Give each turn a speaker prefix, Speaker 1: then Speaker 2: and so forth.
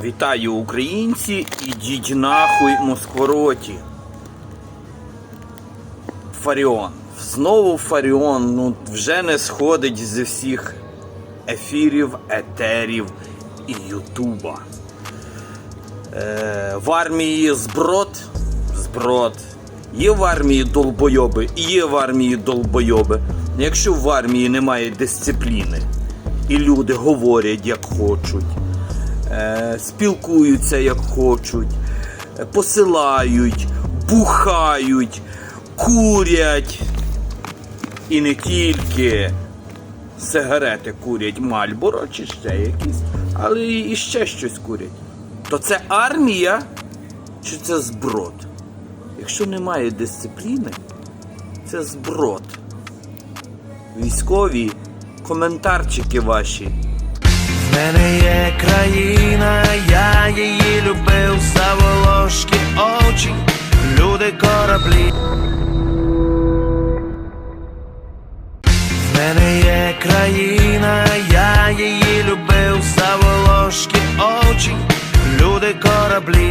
Speaker 1: Вітаю українці, ідіть нахуй Москвороті. Фаріон. Знову Фаріон ну, вже не сходить зі всіх ефірів, етерів і Ютуба. Е, в армії зброд, зброд. Є в армії долбойоби, і є в армії долбойоби. Якщо в армії немає дисципліни, і люди говорять як хочуть, спілкуються як хочуть, е, посилають, бухають, курять. І не тільки сигарети курять Мальборо чи ще якісь, але і ще щось курять. То це армія чи це зброд? Якщо немає дисципліни, це зброд. Військові коментарчики ваші.
Speaker 2: В мене є країна, я її любив, Саволошки очі, люди кораблі. В мене є країна, я її любив, Саволошки очі, люди кораблі.